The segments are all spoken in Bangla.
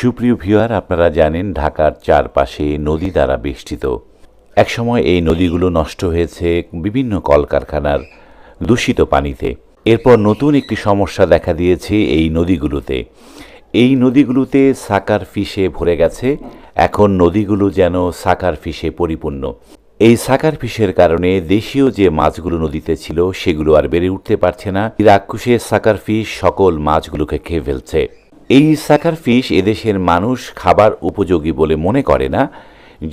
সুপ্রিয় ভিউয়ার, আপনারা জানেন ঢাকার চারপাশে নদী দ্বারা বেষ্টিত। একসময় এই নদীগুলো নষ্ট হয়েছে বিভিন্ন কলকারখানার দূষিত পানিতে। এরপর নতুন একটি সমস্যা দেখা দিয়েছে এই নদীগুলোতে। এই নদীগুলোতে সাকার ফিশে ভরে গেছে। এখন নদীগুলো যেন সাকার ফিশে পরিপূর্ণ। এই সাকার ফিশের কারণে দেশীয় যে মাছগুলো নদীতে ছিল, সেগুলো আর বেড়ে উঠতে পারছে না। রাক্ষসে সাকার ফিশ সকল মাছগুলোকে খেয়ে ফেলছে। এই সাকার ফিশ এদেশের মানুষ খাবার উপযোগী বলে মনে করে না,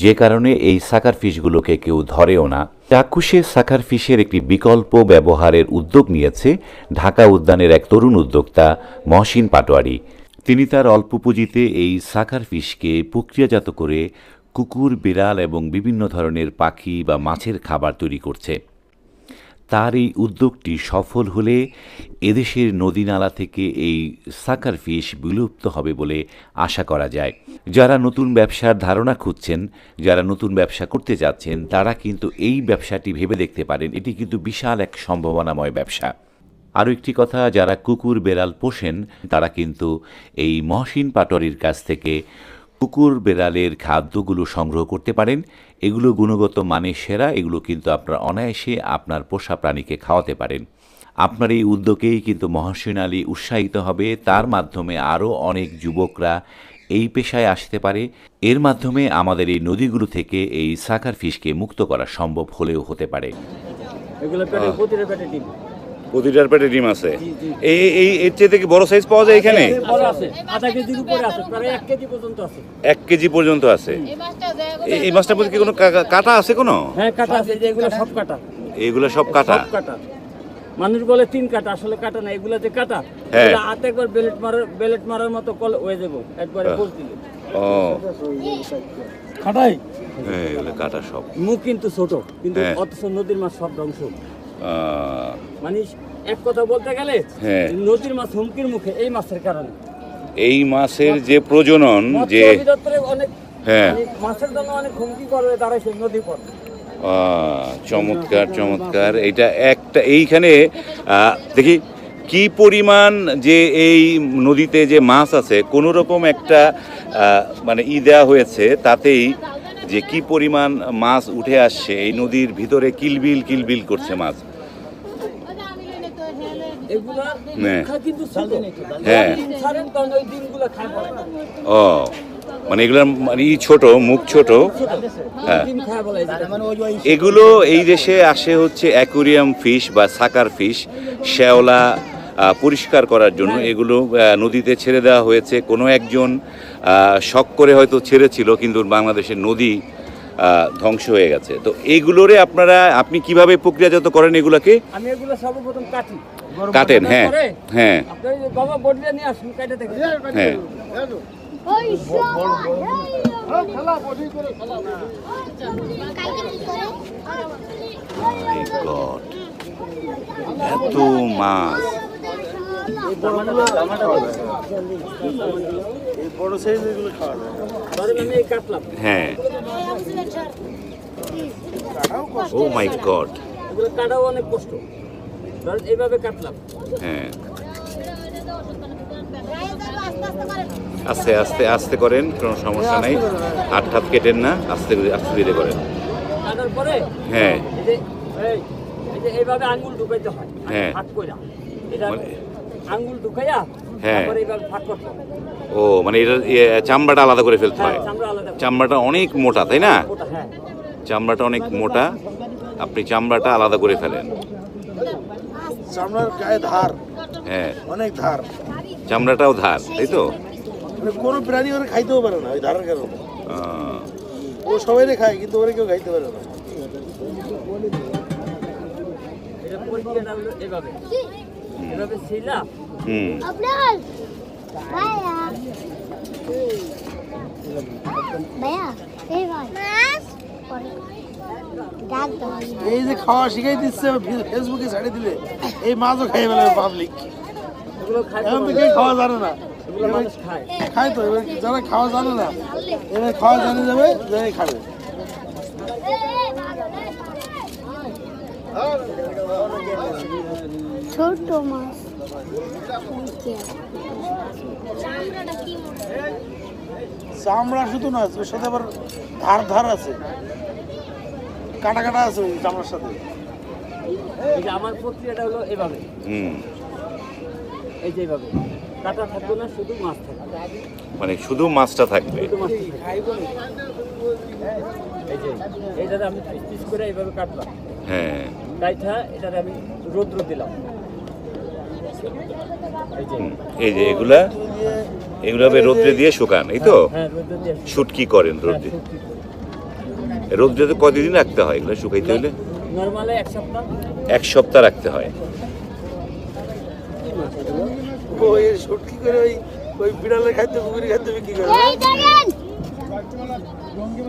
যে কারণে এই সাকার ফিশগুলোকে কেউ ধরেও না। চাক্ষুষে সাকার ফিশের একটি বিকল্প ব্যবহারের উদ্যোগ নিয়েছে ঢাকা উদ্যানের এক তরুণ উদ্যোক্তা মহসিন পাটোয়ারি। তিনি তার অল্প পুঁজিতে এই সাকার ফিশকে প্রক্রিয়াজাত করে কুকুর, বিড়াল এবং বিভিন্ন ধরনের পাখি বা মাছের খাবার তৈরি করছে। তার এই উদ্যোগটি সফল হলে এদেশের নদীনালা থেকে এই সাকার ফিশ বিলুপ্ত হবে বলে আশা করা যায়। যারা নতুন ব্যবসার ধারণা খুঁজছেন, যারা নতুন ব্যবসা করতে যাচ্ছেন, তারা কিন্তু এই ব্যবসাটি ভেবে দেখতে পারেন। এটি কিন্তু বিশাল এক সম্ভাবনাময় ব্যবসা। আরও একটি কথা, যারা কুকুর বেড়াল পোষেন, তারা কিন্তু এই মহসিন পাটরির কাছ থেকে কুকুর বেড়ালের খাদ্যগুলো সংগ্রহ করতে পারেন। এগুলো গুণগত মানের সেরা এগুলো কিন্তু আপনার অনায়াসে আপনার পোষা প্রাণীকে খাওয়াতে পারেন। আপনার এই উদ্যোগেই কিন্তু মহসিন আলী উৎসাহিত হবে। তার মাধ্যমে আরও অনেক যুবকরা এই পেশায় আসতে পারে। এর মাধ্যমে আমাদের এই নদীগুলো থেকে এই সাকার ফিশকে মুক্ত করা সম্ভব হলেও হতে পারে। এগুলো পেটে প্রতিটা পেটে ডিম। প্রতিটার পেটে ডিম আছে। এই এই এর চেয়ে থেকে বড় সাইজ পাওয়া যায় এখানে? বড় আছে আধা কেজির উপরে আছে প্রায় এক কেজি পর্যন্ত আছে। এক কেজি পর্যন্ত আছে। এই মাছটার মধ্যে কি কোনো কাটা আছে কোনো? হ্যাঁ কাটা আছে যে এগুলো সব কাটা। এগুলো সব কাটা? মানুষ বলে তিন কাটা আসলে কাটা না এগুলো যে কাটা হ্যাঁ। হাতে একবার বেলেট মারার বেলেট মারার মতো কল হয়ে যাব একবারে হ্যাঁ। বল দিলে। ও। কাটাই? হ্যাঁ, এগুলো কাটা সব। মুখ কিন্তু ছোট কিন্তু হ্যাঁ। অথচ নদীর মাছ সব ধ্বংস। মানে এক কথা বলতে গেলে হ্যাঁ। নদীর মাছ হুমকির মুখে এই মাছের কারণে এই মাছের যে প্রজনন যে অনেক হ্যাঁ। মাছের জন্য অনেক হুমকি করে দাঁড়াইছে নদী পথ চমৎকার চমৎকার এটা একটা এইখানে দেখি কি পরিমাণ যে এই নদীতে যে মাছ আছে কোনো রকম একটা মানে ই দেওয়া হয়েছে তাতেই যে কি পরিমাণ মাছ উঠে আসছে এই নদীর ভিতরে কিলবিল কিলবিল করছে মাছ এগুলা হ্যাঁ। মুখা কিন্তু ছোট হ্যাঁ। ডিম ছাড়েন কারণ ওই ডিমগুলো খায় বলে। ও মানে এগুলোর মানে ই ছোট মুখ ছোট। হ্যাঁ। বলে এগুলো এই দেশে আসে হচ্ছে অ্যাকুরিয়াম ফিশ বা সাকার ফিশ। শ্যাওলা পরিষ্কার করার জন্য। এগুলো নদীতে ছেড়ে দেওয়া হয়েছে। কোনো একজন শখ করে হয়তো ছেড়েছিল কিন্তু বাংলাদেশের নদী ধ্বংস হয়ে গেছে। তো এইগুলোরে আপনারা আপনি কীভাবে প্রক্রিয়াজাত করেন এগুলোকে? আমি এগুলো সর্বপ্রথম কাটি। কাটেন হ্যাঁ হ্যাঁ। বাবা বডলে নিয়ে আসুন কেটে দেখে। হ্যাঁ। এত মাছ। ধরেন আমি এই কাটলাম হ্যাঁ। ও মাই গড এগুলো কাটাও অনেক কষ্ট। ধরেন এইভাবে কাটলাম। হ্যাঁ। আস্তে আস্তে আস্তে করেন কোনো সমস্যা নাই। হাত হাত কেটেন না আস্তে আস্তে ধীরে করেন। কাটার পরে হ্যাঁ। এই যে এই এই যে এইভাবে আঙ্গুল ঢুকাইতে হয় হ্যাঁ। ফাঁক কইরা। এটা মানে- আঙ্গুল ঢুকাইয়া হ্যাঁ। ও মানে এটা ইয়ে, চামড়াটা আলাদা করে ফেলতে হ্যাঁ হয়। চামড়াটা অনেক মোটা তাই না? হ্যাঁ। চামড়াটা অনেক মোটা। আপনি চামড়াটা আলাদা করে ফেলেন। চামড়ার গায়ে ধার। হ্যাঁ। অনেক ধার। চামড়াটাও ধার তাই তো? মানে কোনো প্রাণী ওরা খাইতেও পারে না ওই ধারের কারণে। ও সবাই খায় কিন্তু ওরা কেউ খাইতে পারে না। হুম এই ভাই মাছ ডাক দাও এই যে খাওয়া শিখাই দিচ্ছে ফেসবুকে ছাড়ে দিলে এই মাছও খাই ফেলে পাবলিক এখন তো কেউ খাওয়া জানে না এগুলো মানুষ খায় খায় তো এবার যারা খাওয়া জানে না এবার খাওয়া জানে যাবে যাই খাবে ছোট মাছ। চামড়া শুধু না ওর সাথে আবার ধার ধার আছে। কাটা কাটা আছে ওই চামড়ার সাথে। এই যে আমার প্রক্রিয়াটা হলো এভাবে। হুম। এই যে এইভাবে কাটা থাকবে না শুধু মাছ থাকবে। মানে শুধু মাছটা থাকবে। এই যে এইটাতে আমি পিস পিস করে এইভাবে কাটলাম। হ্যাঁ। কাইটা এটাতে আমি রৌদ্র দিলাম। এই যে। এগুলা এগুলো হবে রোদ্রে দিয়ে শুকান এই তো? হ্যাঁ দিয়ে শুটকি করেন রোদ্রে। রোদ্রে তো কতদিন রাখতে হয় এগুলো শুকাইতে হলে? এক সপ্তাহ। রাখতে হয়। ওই শুটকি করে ওই ওই বিড়ালের খাদ্য পুকুরি খাদ্য বিক্রি করে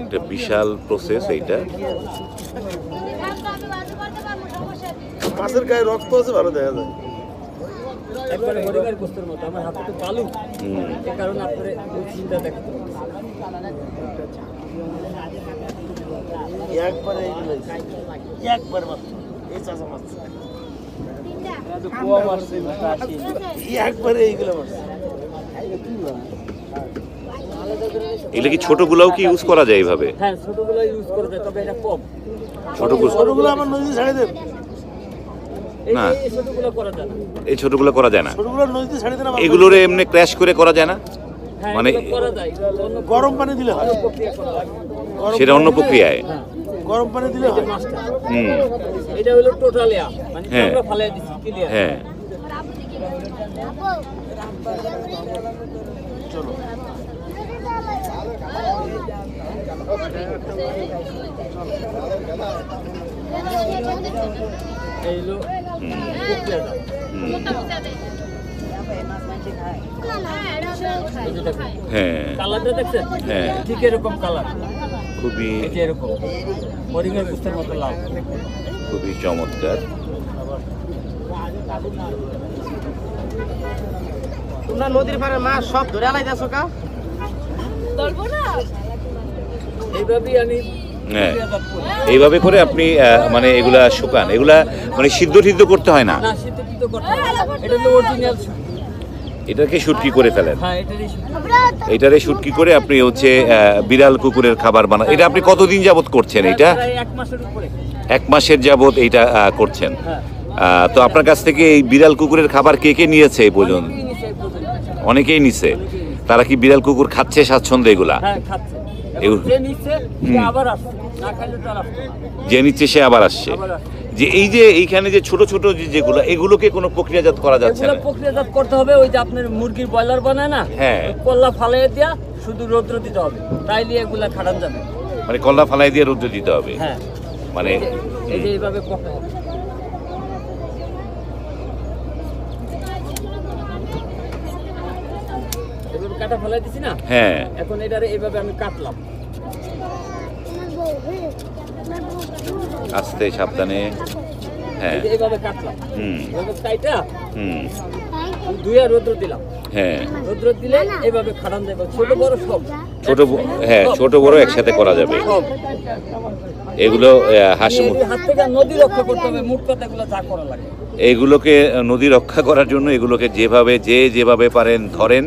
এটা বিশাল প্রসেস এইটা। মাছের গায়ে রক্ত আছে ভালো দেখা যায়। একবারে হরিকার গোস্তের মতো আমার হাতে তো পালু। এ কারণে আপনার ওই চিন্তা দেখতে। একবারে এইগুলো একবার মাত্র। এই চাষা মাছ কুয়া মারছে আসি একবারে এইগুলো মাছ এগুলো কি ছোটগুলোও কি ইউজ করা যায় এইভাবে? হ্যাঁ ছোটগুলো ইউজ করে দেয় তবে এটা কম। ছোটগুলো ছোটগুলো আমার নদীতে ছাড়ে এই না। এই ছোটগুলো করা যায় না। এই ছোটগুলো করা যায় না। ছোটগুলো নদীতে ছাড়ে দেন আবার এগুলোর এমনি ক্র্যাশ করে করা যায় না? হ্যাঁ মানে- গরম পানি দিলে হয়। সেটা অন্য প্রক্রিয়ায়। হ্যাঁ। গরম পানি দিলে হয়। হুম। এটা হলো টোটালিয়া মানে হ্যাঁ। আমরা ফালাই দিছি ক্লিয়ার হ্যাঁ। এই হ্যাঁ কালারটা। ঠিক এরকম কালার খুবই মতো খুবই চমৎকার তোমরা নদীর পাড়ে মাছ সব ধরে আলাইতেছো কা এইভাবেই আমি হ্যাঁ। এইভাবে করে আপনি মানে এগুলা শুকান। এগুলা মানে সিদ্ধ টিদ্ধ করতে হয় না? এটাকে শুটকি করে ফেলেন। হ্যাঁ এটারে শুটকি করে আপনি হচ্ছে বিড়াল কুকুরের খাবার বানান এটা আপনি কতদিন যাবত করছেন এটা এক মাসের যাবত এইটা করছেন। হ্যাঁ। তো আপনার কাছ থেকে এই বিড়াল কুকুরের খাবার কে কে নিয়েছে এই পর্যন্ত? অনেকেই নিছে। অনেকেই তারা কি বিড়াল কুকুর খাচ্ছে স্বাচ্ছন্দ্য এগুলা? যে নিচ্ছে সে আবার আসছে। যে নিচ্ছে সে আবার আসছে। যে এই যে এইখানে যে ছোট ছোট যে যেগুলো এগুলোকে কোনো প্রক্রিয়াজাত করা যাচ্ছে না। প্রক্রিয়াজাত করতে হবে ওই যে আপনার মুরগির ব্রয়লার বানায় না হ্যাঁ। কল্লা ফালাইয়ে দিয়া শুধু রৌদ্র দিতে হবে। তাই তাইলে এগুলা খাটান যাবে। মানে কল্লা ফালাই দিয়ে রৌদ্র দিতে হবে। হ্যাঁ। মানে এইভাবে পকা হবে এভাবে কাটা ফেলাই দিছি না? হ্যাঁ। এখন এটারে এইভাবে আমি কাটলাম। আস্তে সাবধানে। হ্যাঁ। এইভাবে কাটলাম। হুম। এইভাবে কাইটা হুম। দুইয়া রৌদ্র দিলাম। হ্যাঁ। রৌদ্র দিলে এইভাবে খাটান যাবে ছোট বড় সব। ছোট হ্যাঁ ছোট বড় একসাথে করা যাবে। এগুলো হাঁস হাত থেকে নদী রক্ষা করতে হবে। মুখ কথা এগুলো যা করা লাগে। এইগুলোকে নদী রক্ষা করার জন্য এগুলোকে যেভাবে যে যেভাবে পারেন ধরেন।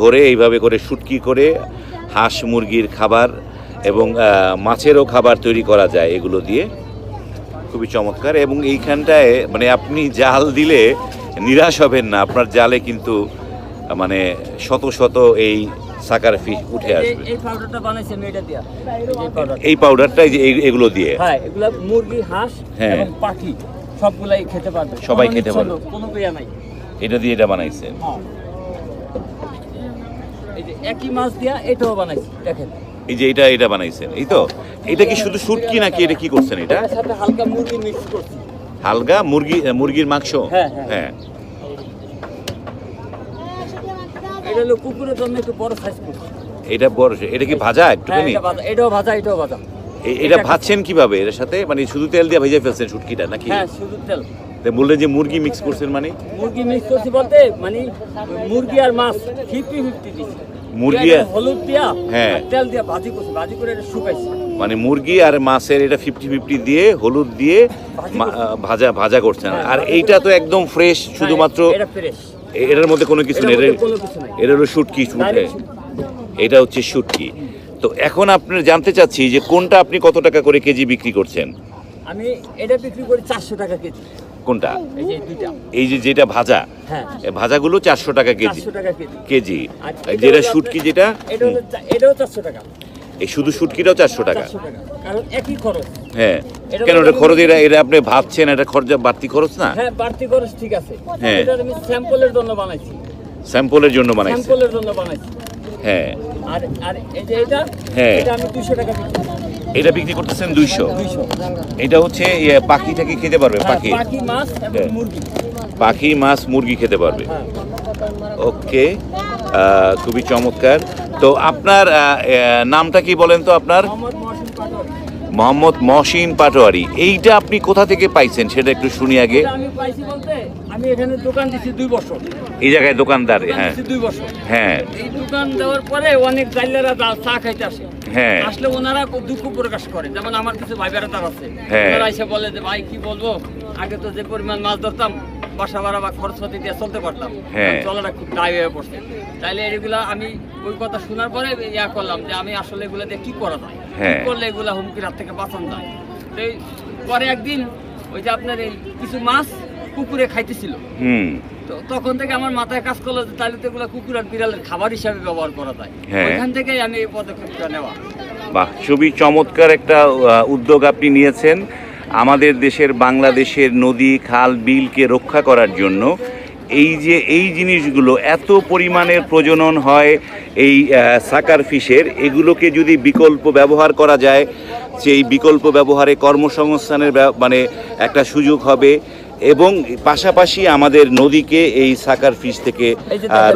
ধরে এইভাবে করে শুটকি করে হাঁস মুরগির খাবার এবং মাছেরও খাবার তৈরি করা যায় এগুলো দিয়ে। খুবই চমৎকার এবং এইখানটায় মানে আপনি জাল দিলে নিরাশ হবেন না আপনার জালে কিন্তু মানে শত শত এই সাকার ফিশ উঠে আসবে। এই পাউডারটা বানাইছি আমি এটা দিয়া। এই পাউডার এই পাউডারটাই যে এগুলো দিয়ে। হ্যাঁ এগুলা মুরগি হাঁস হ্যাঁ। এবং পাখি সবগুলাই খেতে পারবে। সবাই খেতে পারবে। কোনো নাই। এটা দিয়ে এটা বানাইছেন। হ্যাঁ। এই যে একই মাছ দিয়া এটাও বানাইছি দেখেন। এই যে এটা এটা বানাইছেন এই তো? এটা কি শুধু শুটকি নাকি এটা কি করছেন এটা? সাথে হালকা মুরগি মিক্স করছি। হালকা মুরগি মুরগির মাংস? হ্যাঁ, হ্যাঁ। হ্যাঁ। এটা হলো কুকুরের জন্য একটু বড় সাইজ করছি এটা বড় এটা কি ভাজা হ্যাঁ একটুখানি? এটাও ভাজা এটাও ভাজা। এটা ভাজছেন কীভাবে? এর সাথে? মানে শুধু তেল দিয়ে ভেজে ফেলছেন শুটকিটা নাকি? হ্যাঁ শুধু তেল। বললেন যে মুরগি মিক্স করছেন মানে? মুরগি মিক্স করছি বলতে মানে মুরগি আর মাছ ফিফটি ফিফটি দিচ্ছি। মুরগি হলুদ দিয়া হ্যাঁ। তেল দিয়া ভাজি করছি ভাজি করে এটা শুকাইছি। মানে মুরগি আর মাছের এটা ফিফটি ফিফটি দিয়ে হলুদ দিয়ে ভাজি। ভাজা করছেন। হ্যাঁ, আর এইটা তো একদম ফ্রেশ শুধুমাত্র হ্যাঁ, এটা ফ্রেশ এটার মধ্যে কোনো কিছু নেই এটা- হলো শুটকি শুটে এটা হচ্ছে শুটকি। তো এখন আপনার জানতে চাচ্ছি যে কোনটা আপনি কত টাকা করে কেজি বিক্রি করছেন? আমি এটা বিক্রি করি চারশো টাকা কেজি। কোনটা? এই যে যেটা ভাজা হ্যাঁ। ভাজাগুলো চারশো টাকা কেজি। কেজি। যেটা শুটকি যেটা এটাও চারশো টাকা। এই শুধু শুটকিটাও চারশো টাকা। কারণ একই খরচ। হ্যাঁ। কেন ওটা খরচ এটা এটা আপনি ভাবছেন এটা খরচ বাড়তি খরচ না? হ্যাঁ বাড়তি খরচ ঠিক আছে। হ্যাঁ। আমি স্যাম্পলের জন্য বানাইছি। স্যাম্পলের জন্য বানাইছে। স্যাম্পলের জন্য বানাইছি। হ্যাঁ। আর আর এই যে এটা হ্যাঁ। এটা আমি দুশো টাকা বিক্রি এটা বিক্রি করতেছেন দুইশো। এটা হচ্ছে ইয়ে, পাখি টাকি খেতে পারবে হ্যাঁ, পাখি। পাখি মাছ এবং হ্যাঁ। মুরগি। পাখি মাছ মুরগি খেতে পারবে। হ্যাঁ। ওকে খুবই চমৎকার। তো আপনার নামটা কি বলেন তো আপনার? মোহাম্মদ মহসিন পাটোয়ারি। মোহাম্মদ মহসিন পাটোয়ারি। এইটা আপনি কোথা থেকে পাইছেন সেটা একটু শুনি আগে। আমি পাইছি বলতে আমি এখানে দোকান দিচ্ছি দুই বছর। এই জায়গায় দোকানদার হ্যাঁ। দুই বছর। হ্যাঁ। এই দোকান দেওয়ার পরে অনেক জাইলারা চা খাইতে আসে। হ্যাঁ। আসলে ওনারা খুব দুঃখ প্রকাশ করে। যেমন আমার কিছু ভাই বেড়াতার আছে। হ্যাঁ। ওনারা এসে বলে যে ভাই কি বলব? আগে তো যে পরিমাণ মাছ ধরতাম বাসা ভাড়া বা খরচপাতি দিয়ে চলতে পারতাম। হ্যাঁ। চলাটা খুব দায় হয়ে পড়ছে। তাইলে এগুলা আমি ওই কথা শোনার পরে ইয়া করলাম যে আমি আসলে এগুলা দিয়ে কি করা যায়? কি হ্যাঁ। করলে এগুলা হুমকির হাত থেকে বাঁচানো যায়? এই পরে একদিন ওই যে আপনার এই কিছু মাছ কুকুরে খাইতেছিল। হুম। তো তখন থেকে আমার মাথায় কাজ করল যে তাহলে তো এগুলো কুকুর আর বিড়ালের খাবার হিসাবে ব্যবহার করা যায়। হ্যাঁ। ওইখান থেকেই আমি এই পদক্ষেপটা নেওয়া। বাহ খুবই চমৎকার একটা উদ্যোগ আপনি নিয়েছেন আমাদের দেশের বাংলাদেশের নদী খাল বিলকে রক্ষা করার জন্য। এই যে এই জিনিসগুলো এত পরিমাণের প্রজনন হয় এই সাকার ফিশের এগুলোকে যদি বিকল্প ব্যবহার করা যায় সেই বিকল্প ব্যবহারে কর্মসংস্থানের মানে একটা সুযোগ হবে। এবং পাশাপাশি আমাদের নদীকে এই সাকার ফিশ থেকে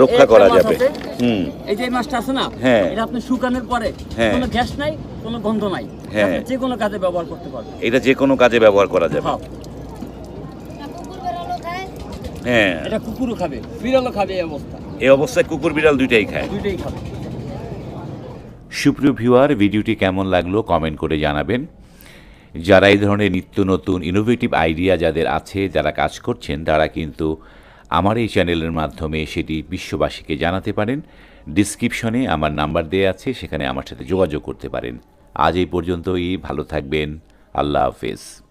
রক্ষা করা যাবে। হুম। এই যে মাছটা আছে না হ্যাঁ। এটা আপনি শুকানোর পরে হ্যাঁ। কোনো গ্যাস নাই কোনো গন্ধ নাই। হ্যাঁ। যে কোনো কাজে ব্যবহার করতে পারবেন। এটা যে কোনো কাজে ব্যবহার করা যাবে। হ্যাঁ। এটা কুকুরও খাবে বিড়ালও খাবে এই অবস্থা। এই অবস্থায় কুকুর বিড়াল দুইটাই খায়। দুইটাই খাবে। সুপ্রিয় ভিউয়ার ভিডিওটি কেমন লাগল কমেন্ট করে জানাবেন। যারা এই ধরনের নিত্য নতুন ইনোভেটিভ আইডিয়া যাদের আছে, যারা কাজ করছেন, তারা কিন্তু আমার এই চ্যানেলের মাধ্যমে সেটি বিশ্ববাসীকে জানাতে পারেন। ডিসক্রিপশনে আমার নাম্বার দেওয়া আছে, সেখানে আমার সাথে যোগাযোগ করতে পারেন। আজ এই পর্যন্তই, ভালো থাকবেন, আল্লাহ হাফেজ।